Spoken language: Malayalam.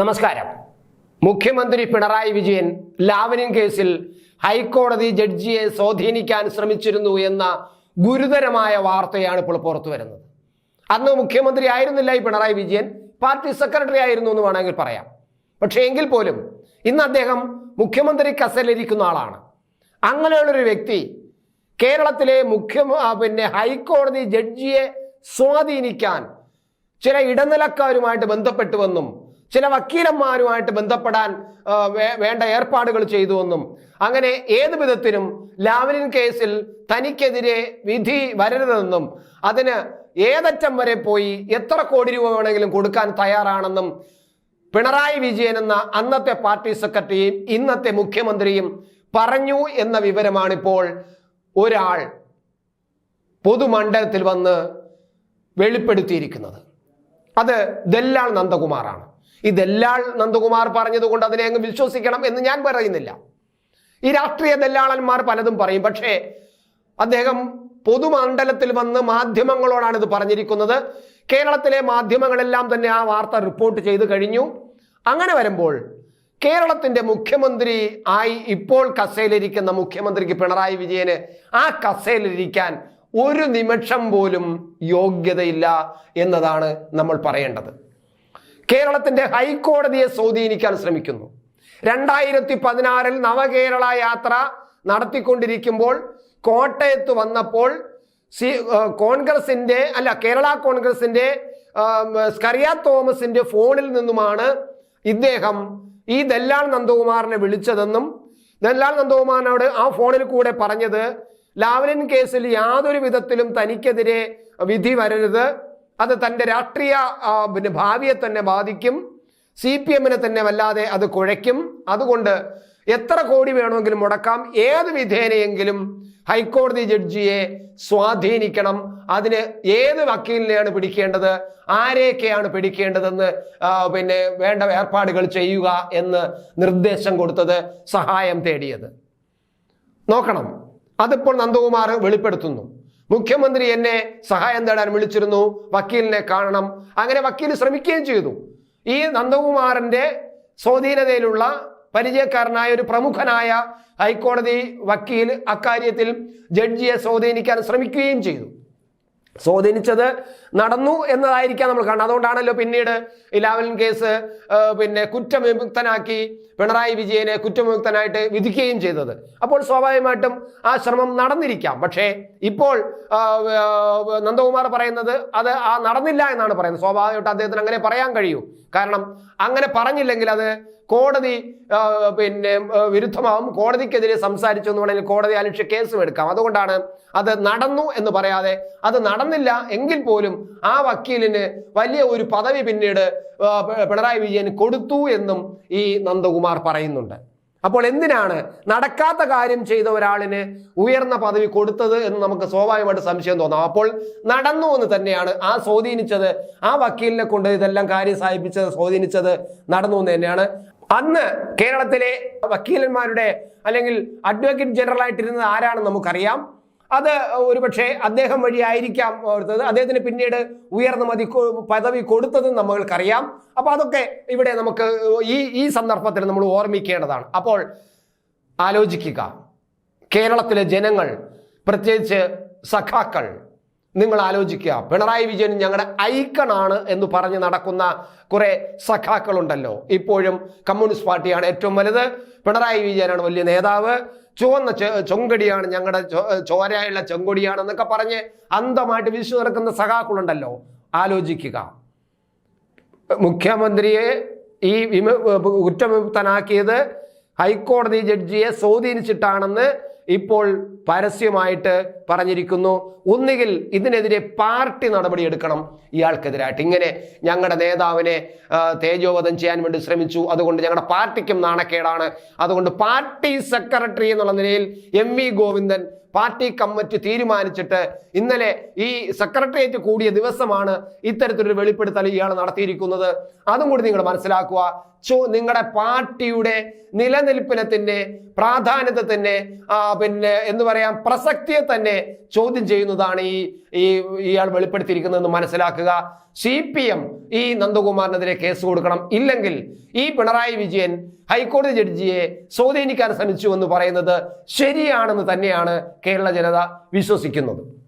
നമസ്കാരം. മുഖ്യമന്ത്രി പിണറായി വിജയൻ ലാവനിൻ കേസിൽ ഹൈക്കോടതി ജഡ്ജിയെ സ്വാധീനിക്കാൻ ശ്രമിച്ചിരുന്നു എന്ന ഗുരുതരമായ വാർത്തയാണ് ഇപ്പോൾ പുറത്തു വരുന്നത്. അന്ന് മുഖ്യമന്ത്രി ആയിരുന്നില്ല ഈ പിണറായി വിജയൻ. പാർട്ടി സെക്രട്ടറി ആയിരുന്നു എന്ന് വേണമെങ്കിൽ പറയാം. പക്ഷേ എങ്കിൽ പോലും ഇന്ന് അദ്ദേഹം മുഖ്യമന്ത്രി കസലിരിക്കുന്ന ആളാണ്. അങ്ങനെയുള്ളൊരു വ്യക്തി കേരളത്തിലെ മുഖ്യ പിന്നെ ഹൈക്കോടതി ജഡ്ജിയെ സ്വാധീനിക്കാൻ ചില ഇടനിലക്കാരുമായിട്ട് ബന്ധപ്പെട്ടുവെന്നും ചില വക്കീലന്മാരുമായിട്ട് ബന്ധപ്പെടാൻ വേണ്ട ഏർപ്പാടുകൾ ചെയ്തുവെന്നും അങ്ങനെ ഏത് വിധത്തിലും ലാവലിൻ കേസിൽ തനിക്കെതിരെ വിധി വരരുതെന്നും അതിന് ഏതറ്റം വരെ പോയി എത്ര കോടി രൂപ വേണമെങ്കിലും കൊടുക്കാൻ തയ്യാറാണെന്നും പിണറായി വിജയൻ എന്ന അന്നത്തെ പാർട്ടി സെക്രട്ടറിയും ഇന്നത്തെ മുഖ്യമന്ത്രിയും പറഞ്ഞു എന്ന വിവരമാണിപ്പോൾ ഒരാൾ പൊതുമണ്ഡലത്തിൽ വന്ന് വെളിപ്പെടുത്തിയിരിക്കുന്നത്. അത് ദല്ലാൾ നന്ദകുമാറാണ്. ഈ ദല്ലാൾ നന്ദകുമാർ പറഞ്ഞതുകൊണ്ട് അതിനെ അങ്ങ് വിശ്വസിക്കണം എന്ന് ഞാൻ പറയുന്നില്ല. ഈ രാഷ്ട്രീയ ദല്ലാളന്മാർ പലതും പറയും. പക്ഷേ അദ്ദേഹം പൊതുമണ്ഡലത്തിൽ വന്ന് മാധ്യമങ്ങളോടാണ് ഇത് പറഞ്ഞിരിക്കുന്നത്. കേരളത്തിലെ മാധ്യമങ്ങളെല്ലാം തന്നെ ആ വാർത്ത റിപ്പോർട്ട് ചെയ്തു കഴിഞ്ഞു. അങ്ങനെ വരുമ്പോൾ കേരളത്തിന്റെ മുഖ്യമന്ത്രി ആയി ഇപ്പോൾ കസേലിരിക്കുന്ന മുഖ്യമന്ത്രിക്ക് പിണറായി വിജയന് ആ കസേലിരിക്കാൻ ഒരു നിമിഷം പോലും യോഗ്യതയില്ല എന്നതാണ് നമ്മൾ പറയേണ്ടത്. കേരളത്തിന്റെ ഹൈക്കോടതിയെ സ്വാധീനിക്കാൻ ശ്രമിക്കുന്നു. രണ്ടായിരത്തി പതിനാറിൽ നവകേരള യാത്ര നടത്തിക്കൊണ്ടിരിക്കുമ്പോൾ കോട്ടയത്ത് വന്നപ്പോൾ സി കോൺഗ്രസിന്റെ അല്ല കേരള കോൺഗ്രസിന്റെ സ്കറിയ തോമസിന്റെ ഫോണിൽ നിന്നുമാണ് ഇദ്ദേഹം ഈ ദല്ലാൾ നന്ദകുമാറിനെ വിളിച്ചതെന്നും ദല്ലാൾ നന്ദകുമാറിനോട് ആ ഫോണിൽ കൂടെ പറഞ്ഞത് ലാവലിൻ കേസിൽ യാതൊരു വിധത്തിലും തനിക്കെതിരെ വിധി വരരുത് അത് തന്റെ രാഷ്ട്രീയ പിന്നെ ഭാവിയെ തന്നെ ബാധിക്കും. സി പി എമ്മിനെ തന്നെ വല്ലാതെ അത് കുഴയ്ക്കും. അതുകൊണ്ട് എത്ര കോടി വേണമെങ്കിലും മുടക്കാം. ഏത് വിധേനയെങ്കിലും ഹൈക്കോടതി ജഡ്ജിയെ സ്വാധീനിക്കണം. അതിന് ഏത് വക്കീലിനെയാണ് പിടിക്കേണ്ടത്? ആരെയൊക്കെയാണ് പിടിക്കേണ്ടതെന്ന് പിന്നെ വേണ്ട ഏർപ്പാടുകൾ ചെയ്യുക എന്ന് നിർദ്ദേശം കൊടുത്തത് സഹായം തേടിയത്. നോക്കണം. അതിപ്പോൾ നന്ദകുമാർ വെളിപ്പെടുത്തുന്നു. മുഖ്യമന്ത്രി എന്നെ സഹായം തേടാൻ വിളിച്ചിരുന്നു. വക്കീലിനെ കാണണം. അങ്ങനെ വക്കീൽ ശ്രമിക്കുകയും ചെയ്തു. ഈ നന്ദകുമാറിന്റെ സ്വാധീനതയിലുള്ള പരിചയക്കാരനായ ഒരു പ്രമുഖനായ ഹൈക്കോടതി വക്കീൽ അക്കാര്യത്തിൽ ജഡ്ജിയെ സ്വാധീനിക്കാൻ ശ്രമിക്കുകയും ചെയ്തു. സ്വാധീനിച്ചത് നടന്നു എന്നതായിരിക്കാം നമ്മൾ കാണുന്നത്. അതുകൊണ്ടാണല്ലോ പിന്നീട് ഈ കേസ് പിന്നെ കുറ്റവിമുക്തനാക്കി പിണറായി വിജയനെ കുറ്റവിമുക്തനായിട്ട് വിധിക്കുകയും ചെയ്തത്. അപ്പോൾ സ്വാഭാവികമായിട്ടും ആ ശ്രമം നടന്നിരിക്കാം. പക്ഷേ ഇപ്പോൾ നന്ദകുമാർ പറയുന്നത് അത് ആ നടന്നില്ല എന്നാണ് പറയുന്നത്. സ്വാഭാവികമായിട്ട് അദ്ദേഹത്തിന് അങ്ങനെ പറയാൻ കഴിയൂ. കാരണം അങ്ങനെ പറഞ്ഞില്ലെങ്കിൽ അത് കോടതി പിന്നെ വിരുദ്ധമാവും. കോടതിക്കെതിരെ സംസാരിച്ചു എന്ന് വേണമെങ്കിൽ കോടതി അലക്ഷ്യ കേസും എടുക്കാം. അതുകൊണ്ടാണ് അത് നടന്നു എന്ന് പറയാതെ അത് നടന്നില്ല എങ്കിൽ പോലും ആ വക്കീലിന് വലിയ ഒരു പദവി പിന്നീട് പിണറായി വിജയൻ കൊടുത്തു എന്നും ഈ നന്ദകുമാർ പറയുന്നുണ്ട്. അപ്പോൾ എന്തിനാണ് നടക്കാത്ത കാര്യം ചെയ്ത ഒരാളിന് ഉയർന്ന പദവി കൊടുത്തത് എന്ന് നമുക്ക് സ്വാഭാവികമായിട്ട് സംശയം തോന്നാം. അപ്പോൾ നടന്നു എന്ന് തന്നെയാണ് ആ സ്വാധീനിച്ചത് ആ വക്കീലിനെ കൊണ്ട് ഇതെല്ലാം കാര്യം സാധിപ്പിച്ചത് സ്വാധീനിച്ചത് നടന്നു എന്ന് തന്നെയാണ്. അന്ന് കേരളത്തിലെ വക്കീലന്മാരുടെ അല്ലെങ്കിൽ അഡ്വക്കേറ്റ് ജനറൽ ആയിട്ടിരുന്നത് ആരാണെന്ന് നമുക്കറിയാം. അത് ഒരുപക്ഷെ അദ്ദേഹം വഴിയായിരിക്കാം ഓർത്തത്. അദ്ദേഹത്തിന് പിന്നീട് ഉയർന്ന മതി പദവി കൊടുത്തതും നമ്മൾക്കറിയാം. അപ്പോൾ അതൊക്കെ ഇവിടെ നമുക്ക് ഈ ഈ സന്ദർഭത്തിൽ നമ്മൾ ഓർമ്മിക്കേണ്ടതാണ്. അപ്പോൾ ആലോചിക്കുക. കേരളത്തിലെ ജനങ്ങൾ പ്രത്യേകിച്ച് സഖാക്കൾ നിങ്ങൾ ആലോചിക്കുക. പിണറായി വിജയൻ ഞങ്ങളുടെ ഐക്കണാണ് എന്ന് പറഞ്ഞ് നടക്കുന്ന കുറെ സഖാക്കളുണ്ടല്ലോ. ഇപ്പോഴും കമ്മ്യൂണിസ്റ്റ് പാർട്ടിയാണ് ഏറ്റവും വലുത്. പിണറായി വിജയനാണ് വലിയ നേതാവ്. ചുവന്ന ചൊങ്കടിയാണ് ഞങ്ങളുടെ ചോരയുള്ള ചെങ്കൊടിയാണെന്നൊക്കെ പറഞ്ഞ് അന്തമായിട്ട് വിശ്വ നടക്കുന്ന സഖാക്കളുണ്ടല്ലോ. ആലോചിക്കുക. മുഖ്യമന്ത്രിയെ ഈ വിമ കുറ്റവിമുക്തനാക്കിയത് ഹൈക്കോടതി ജഡ്ജിയെ സ്വാധീനിച്ചിട്ടാണെന്ന് ഇപ്പോൾ പരസ്യമായിട്ട് പറഞ്ഞിരിക്കുന്നു ഒന്നുകിൽ ഇതിനെതിരെ പാർട്ടി നടപടി എടുക്കണം ഇയാൾക്കെതിരായിട്ട്. ഇങ്ങനെ ഞങ്ങളുടെ നേതാവിനെ തേജോവധം ചെയ്യാൻ വേണ്ടി ശ്രമിച്ചു അതുകൊണ്ട് ഞങ്ങളുടെ പാർട്ടിക്കും നാണക്കേടാണ്. അതുകൊണ്ട് പാർട്ടി സെക്രട്ടറി എന്നുള്ള നിലയിൽ M V Govindan party committee തീരുമാനിച്ചിട്ട് ഇന്നലെ ഈ സെക്രട്ടേറിയറ്റ് കൂടിയ ദിവസമാണ് ഇത്തരത്തിലൊരു വെളിപ്പെടുത്തൽ ഇയാൾ നടത്തിയിരിക്കുന്നത്. അതും കൂടി നിങ്ങൾ മനസ്സിലാക്കുക. ചോ നിങ്ങളുടെ പാർട്ടിയുടെ നിലനിൽപ്പിനെ തന്നെ പ്രാധാന്യത്തെ തന്നെ പിന്നെ എന്ന് പറയാം പ്രസക്തിയെ തന്നെ ചോദ്യം ചെയ്യുന്നതാണ് ഈ ഈ ഇയാൾ വെളിപ്പെടുത്തിയിരിക്കുന്നതെന്ന് മനസ്സിലാക്കുക. സി പി എം ഈ നന്ദകുമാറിനെതിരെ കേസ് കൊടുക്കണം. ഇല്ലെങ്കിൽ ഈ പിണറായി വിജയൻ ഹൈക്കോടതി ജഡ്ജിയെ സ്വാധീനിക്കാൻ ശ്രമിച്ചു എന്ന് പറയുന്നത് ശരിയാണെന്ന് തന്നെയാണ് കേരള ജനത വിശ്വസിക്കുന്നത്.